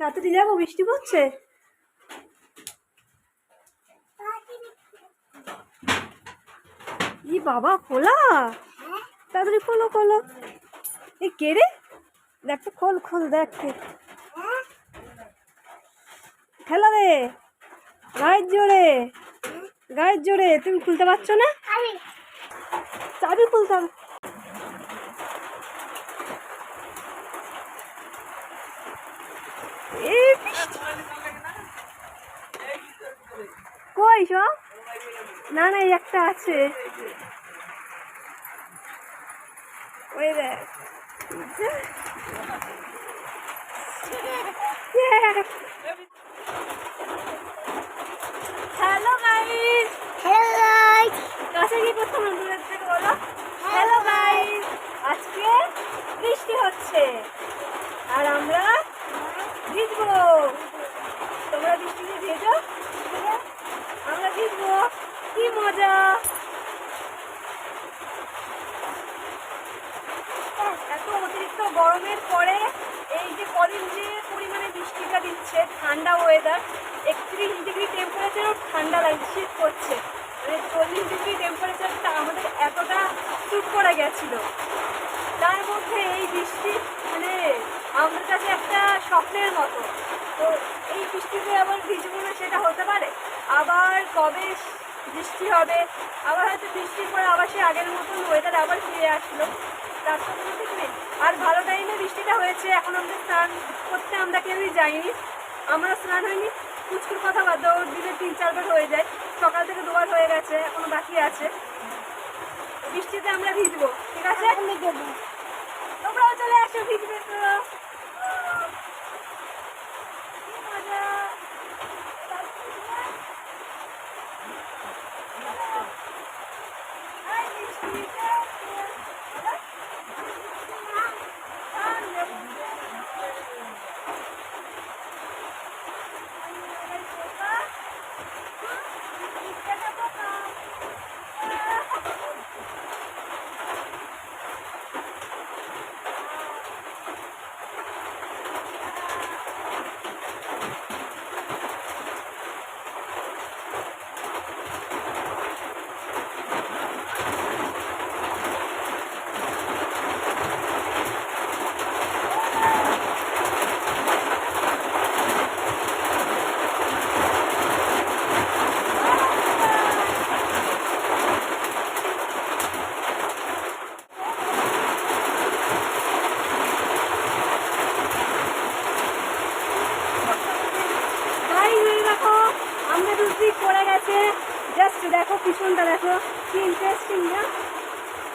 তাড়াতাড়ি যাব বৃষ্টি পড়ছে? ই বাবা, খোলা? তাড়াতাড়ি খোলো খোলো। এ কে রে? দেখ খোল খোল, দেখ খেলা রে। গায়ের জোরে। গায়ের জোরে, তুমি খুলতে পারছ না? চাবি খুলতে হবে এই বৃষ্টি। কই সব না না এই একটা আছে। ওই দেখ হ্যালো গাইস কাছে কি না দূরের থেকে বলো? হ্যালো গাইস আজকে বৃষ্টি হচ্ছে আর আমরা ভিজবো তোমরা বৃষ্টিতে ভেজো আমরা ভিজবো কি মজা এত অতিরিক্ত গরমের পরে এই যে কদিন যে পরিমাণে বৃষ্টিটা দিচ্ছে ঠান্ডা ওয়েদার একত্রিশ ডিগ্রি টেম্পারেচারও ঠান্ডা লাগছে করছে। মানে চল্লিশ ডিগ্রি টেম্পারেচারটা আমাদের এতটা স্যুট করে গেছিল। তার মধ্যে এই বৃষ্টি মানে আমাদের কাছে একটা স্বপ্নের মতো। তো এই বৃষ্টিতে আবার ভিজবো সেটা হতে পারে। আবার কবে বৃষ্টি হবে? আবার হয়তো বৃষ্টির পরে আবার সে আগের মতন ওয়েদার আবার ফিরে আসলো। তার কোনো ঠিক নেই আর ভালো টাইমে বৃষ্টিটা হয়েছে। এখন আমাদের স্নান করতে আমরা কেউই যাইনি। আমরা স্নান হয়নি। কুচকুর কথা বাদ দিনে তিন চারবার হয়ে যায়। সকাল থেকে দুবার হয়ে গেছে এখনও বাকি আছে। বৃষ্টিতে আমরা ভিজবো ঠিক আছে? তোমরাও চলে আসো ভিজবে তো কি মজা এই বৃষ্টিতে ভাই হয়ে দেখো আমরা দুটি পড়ে গেছে জাস্ট দেখো পিছনটা দেখো কি ইন্টারেস্টিং না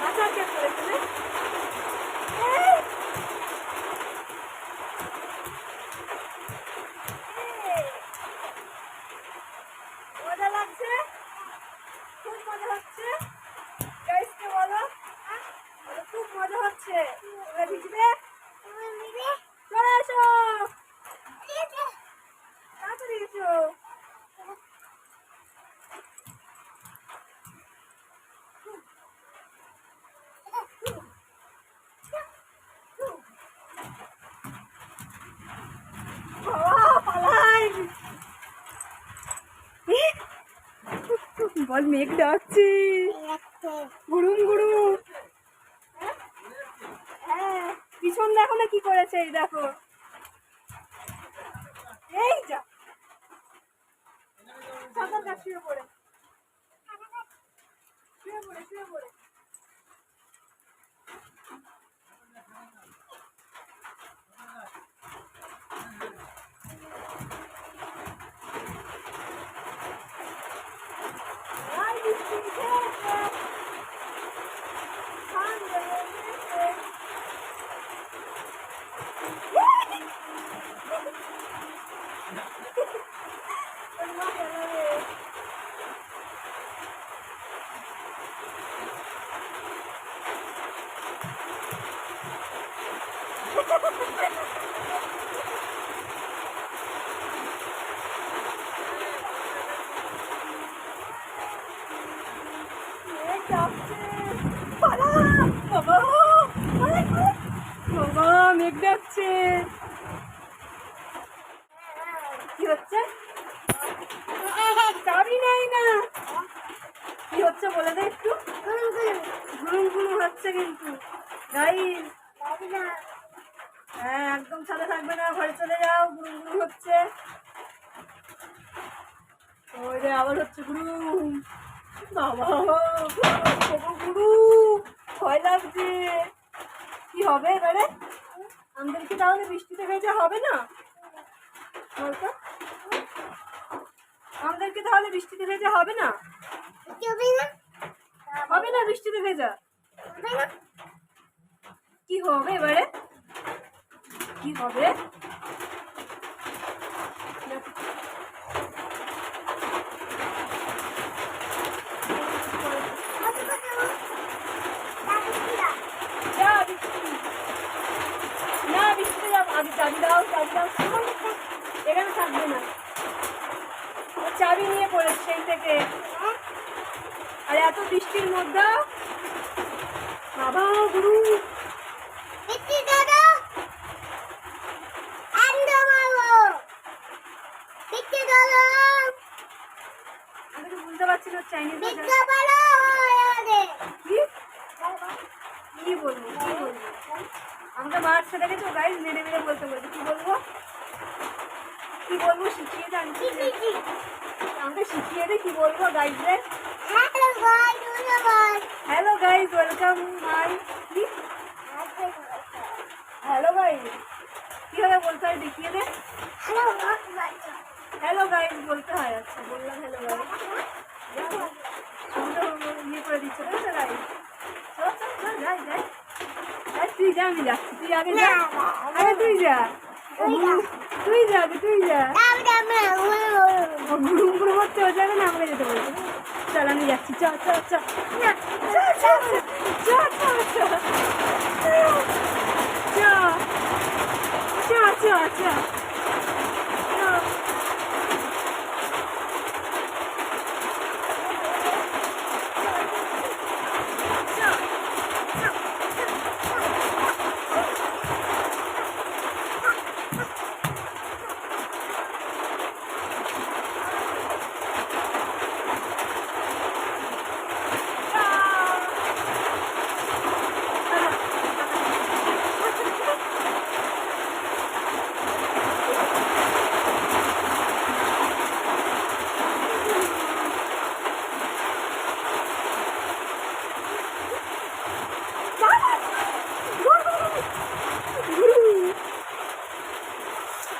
মাথা চেক করেছে না এই! এই! মজা লাগছে খুব মজা হচ্ছে গাইসকে বলো বলো, খুব মজা হচ্ছে তোমরা ভিজবে চলে আসো তাড়াতাড়ি এসো বাবা, পালাই। বল, মেঘ ডাকছে। গুড়ুম গুড়ুম। হ্যাঁ পিছন দেখো না কি করেছে, এই দেখো। এই যা সাঁতার কাট শুয়ে পড়ে শুয়ে পড়ে শুয়ে পড়ে আর বৃষ্টি ঝেড়েছে। ঠান্ডা লেগেছে। ওর মা গেল রে। মেঘ ডাকছে। পালা! বাবা! পালা, পালা! বাবা মেঘ ডাকছে। হচ্ছে? চাবি নেই না। কি হচ্ছে বলে দে একটু। ঘুরুম ঘুরুম হচ্ছে কিন্তু। গাইস। হ্যাঁ একদম সাথে থাকবে না, ঘরে চলে যাও গুরুম গুরুম হচ্ছে। ওই যে আবার হচ্ছে গুরুম বাবা, গুরু। ভয় লাগছে। কি হবে এবারে? আমাদের কি তাহলে বৃষ্টিতে ভেজে হবে না? বলতো? আমাদেরকে তাহলে বৃষ্টিতে ভেজে হবে না? হবে না? বৃষ্টিতে ভেজা? কি হবে এবারে? কি হবে যা বৃষ্টি না বৃষ্টিতে যাব আগে চাবি দাও চাবি দাও এখানে থাকবে না ও চাবি নিয়ে পড়েছে সেই থেকে আর এত বৃষ্টির মধ্যে বাবা গুরু আমি তো বুঝতে পারছি না চাইনিজ কি? কি বলব কি বলব? আমাকে মারছে দেখেছ গাইজ মেরে মেরে বলতে বলছে কি বলব? কি বলব শিখিয়ে দে আমি কি। আমাকে শিখিয়ে দে কি বলব গাইজদের হ্যালো গাইজ ওয়েলকাম মাই কি? হ্যালো গাইজ কীভাবে বলতে হয় দেখিয়ে দে। হ্যালো গাইজ বলতে হয় আচ্ছা বললাম হ্যালো গাইজ ইয়ে করে দিচ্ছে তাই তো গাইজ চল চল চল যাই যাই। যাই, তুই যা আমি যাচ্ছি। তুই আগে যা। তুই যা। তুই যা। তুই যা গুরু গুরু হচ্ছে ও যাবে না আমাকে যেতে বলছে। চল আমি যাচ্ছি। চ চ চ চ চ চ চ চ চ চ চ চ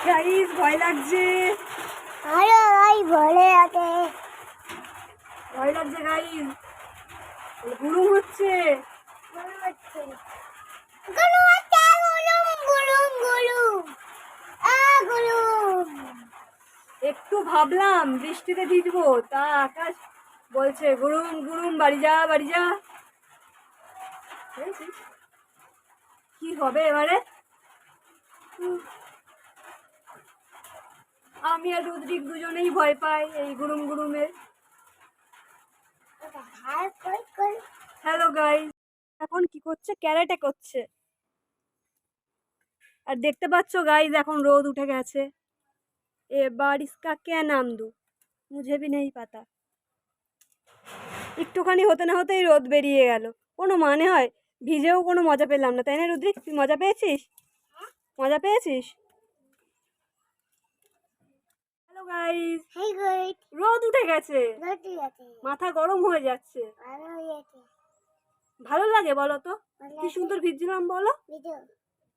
গাইস ভয় লাগছে ভয় লাগছে গুরু হচ্ছে। একটু ভাবলাম বৃষ্টিতে ভিজবো। তা আকাশ বলছে গুরুম গুরুম বাড়ি যা বাড়ি যা। কি হবে এবারে? আমি আর রুদ্রিক দুজনেই ভয় পাই এই গুরুম গুরুমের হ্যালো গাইস এখন কি করছে? ক্যারেটে করছে। আর দেখতে পাচ্ছ গাইস এখন রোদ উঠে গেছে। এ বারিশ কা কে নাম দু? মুঝে ভি নেই পাতা। একটুখানি হতে না হতেই রোদ বেরিয়ে গেল। কোনো মানে হয়? ভিজেও কোনো মজা পেলাম না, তাই না, রুদ্রিক? তুই মজা পেয়েছিস? মজা পেয়েছিস? হ্যালো গাইস রোদ উঠে গেছে। মাথা গরম হয়ে যাচ্ছে। ভালো লাগে বলো তো? কি সুন্দর ভিজছিলাম বলো?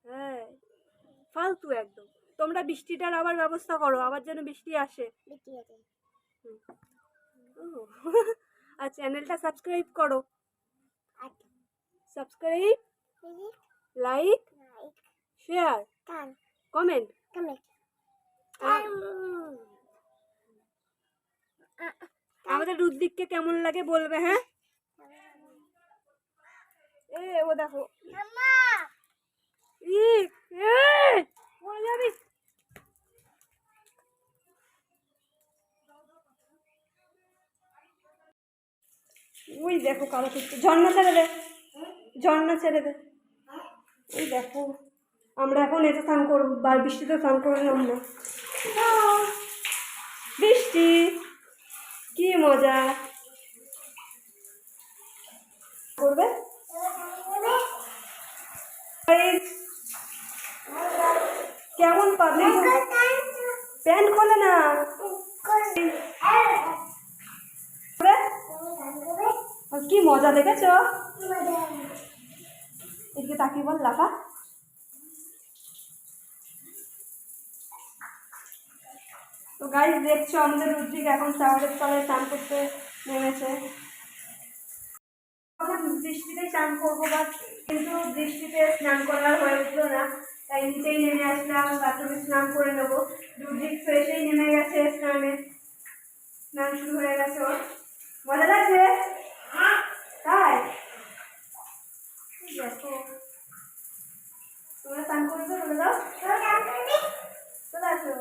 হ্যাঁ ফালতু একদম। তোমরা বৃষ্টিটার আবার ব্যবস্থা করো আবার যেন বৃষ্টি আসে। আর চ্যানেলটা সাবস্ক্রাইব করো। সাবস্ক্রাইব লাইক শেয়ার কমেন্ট আমাদের রুদ্দিককে কেমন লাগে বলবে হ্যাঁ? এ ও দেখো। ওই দেখো কালো ঝর্ণা ছেড়ে দে। ঝর্ণা ছেড়ে দে। ওই দেখো। আমরা এখন এতে স্নান করব। বা বৃষ্টিতে স্নান না। বৃষ্টি। কি মজা। করবে? কেমন পাবলিক প্যান্ট খোলে না? কি মজা দেখেছ? এদিকে তাকিয়ে বল, লাফা। গাইজ দেখছ আমাদের রুদ্রিক এখন শাওয়ারের তলায় স্নান করতে নেমেছে। আমরা বৃষ্টিতেই স্নান করব বা কিন্তু বৃষ্টিতে স্নান করার হয়ে উঠল না। তাই নিচেই নেমে আসলাম, বাথরুমে স্নান করে নেব। রুদ্রিক ফ্রেশেই নেমে গেছে স্নানে। স্নান শুরু হয়ে গেছে ওর। মজা লাগছে? তাই? তোমরা স্নান করবে বলে দাও। চলে আসো।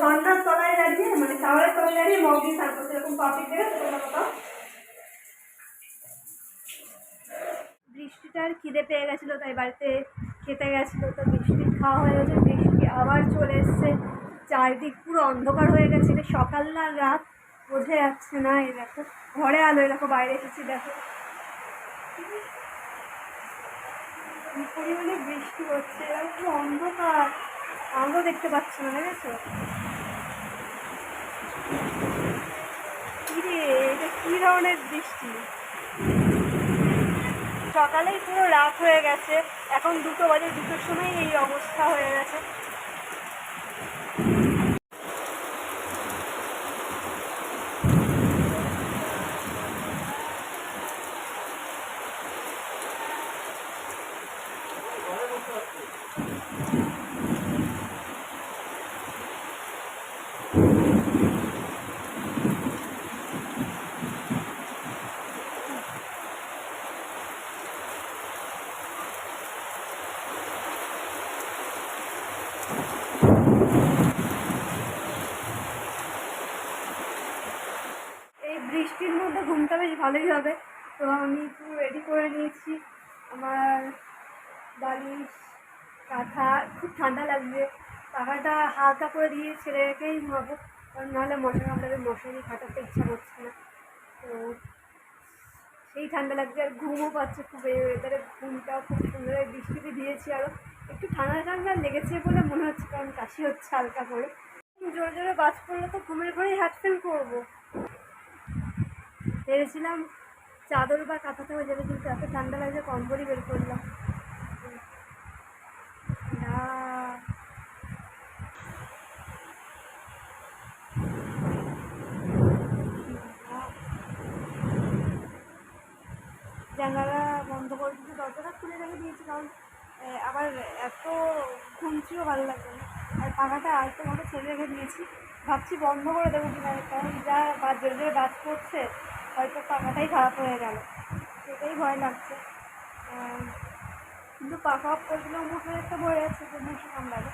ঝর্ণার তলায় দাঁড়িয়ে মানে শাওয়ারের তলায় দাঁড়িয়ে মগ দিয়ে স্নান করছে এরকম পাবলিক দেখে তোমরা কোথাও বৃষ্টিটার খিদে পেয়ে গেছিল, তাই বাড়িতে খেতে গেছিল, তো বৃষ্টি খাওয়া হয়ে গেছে, বৃষ্টি আবার চলে এসছে। চারিদিক পুরো অন্ধকার হয়ে গেছে, এটা সকাল না রাত, বোঝা যাচ্ছে না, এই দেখো, ঘরে আলো, এই দেখো, বাইরে এসেছি, দেখো। পরিমাণে বৃষ্টি হচ্ছে পুরো অন্ধকার। আলো দেখতে পাচ্ছি না দেখেছ কি রে এটা কি ধরনের বৃষ্টি? সকালেই পুরো রাত হয়ে গেছে, এখন দুটো বাজে, দুটোর সময় এই অবস্থা হয়ে গেছে এই বৃষ্টির মধ্যে ঘুমটা বেশ ভালোই হবে। তো আমি একটু রেডি করে নিয়েছি। আমার বালিশ, কাঁথা, খুব ঠান্ডা লাগবে। পাখাটা হালকা করে দিয়ে ছেড়ে রেখেই ঘুমাবো কারণ নাহলে মশা কামড়াবে মশারি খাটাতে ইচ্ছা করছে না। তো সেই ঠান্ডা লাগছে আর ঘুমও পাচ্ছে খুব। এই ওয়েদারে ঘুমটাও খুব সুন্দর। বৃষ্টিতে দিয়েছি আরও একটু ঠান্ডা ঠান্ডা লেগেছে বলে মনে হচ্ছে, কারণ কাশি হচ্ছে হালকা করে। জোরে জোরে বাজ পড়লে তো ঘুমের ঘরেই হাত ফেল করব। ভেবেছিলাম চাদর বা কাঁথাতে হয়ে যাবে কিন্তু এত ঠান্ডা লাগছে কম্বলই বের করলাম। জানালা বন্ধ করে দিতে, দরজাটা খুলে রেখে দিয়েছি, কারণ আবার এত ঘুমছিও ভালো লাগবে না। আর পাখাটা আলতো মতো ছেড়ে রেখে দিয়েছি। ভাবছি বন্ধ করে দেবো কিনা, কারণ যা বা জোরে বাজ করছে হয়তো পাখাটাই খারাপ হয়ে গেল। সেটাই ভয় লাগছে। কিন্তু পাখা অফ করে দিলেও মশার একটা ভয় আছে যে কামড়াবে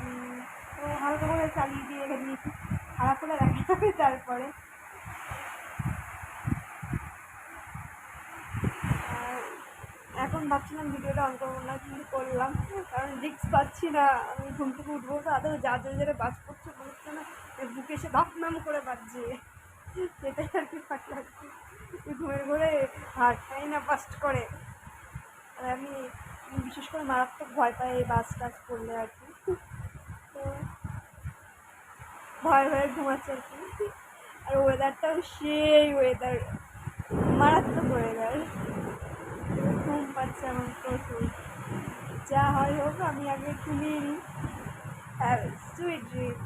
উম, তো হালকা করে চালিয়ে দিয়ে রেখে দিয়েছি। খারাপ হলে দেখা যাবে তারপরে। এখন ভাবছিলাম ভিডিওটা অন করব না কিন্তু করলাম। কারণ রিক্স পাচ্ছি না। আমি ঘুম থেকে উঠবো তো আদৌ যা জোরে যারা বাজ পড়ছে বুঝছে না বুকে এসে বাপ নাম করে বাজছে। সেটাই আর কি ফাট লাগছে। ঘুমের ঘরে হার্টটাই না, বাস্ট করে। আর আমি বিশেষ করে মারাত্মক ভয় পাই এই বাস টাস করলে আর কি। তো ভয় ভয়ে ঘুমাচ্ছে আর কি। আর ওয়েদারটাও সেই ওয়েদার মারাত্মক হয়ে ওয়েদার ঘুম পাচ্ছে আমার প্রচুর। যা হয় হোক, আমি আগে ঘুমিয়ে নিই। Have sweet dream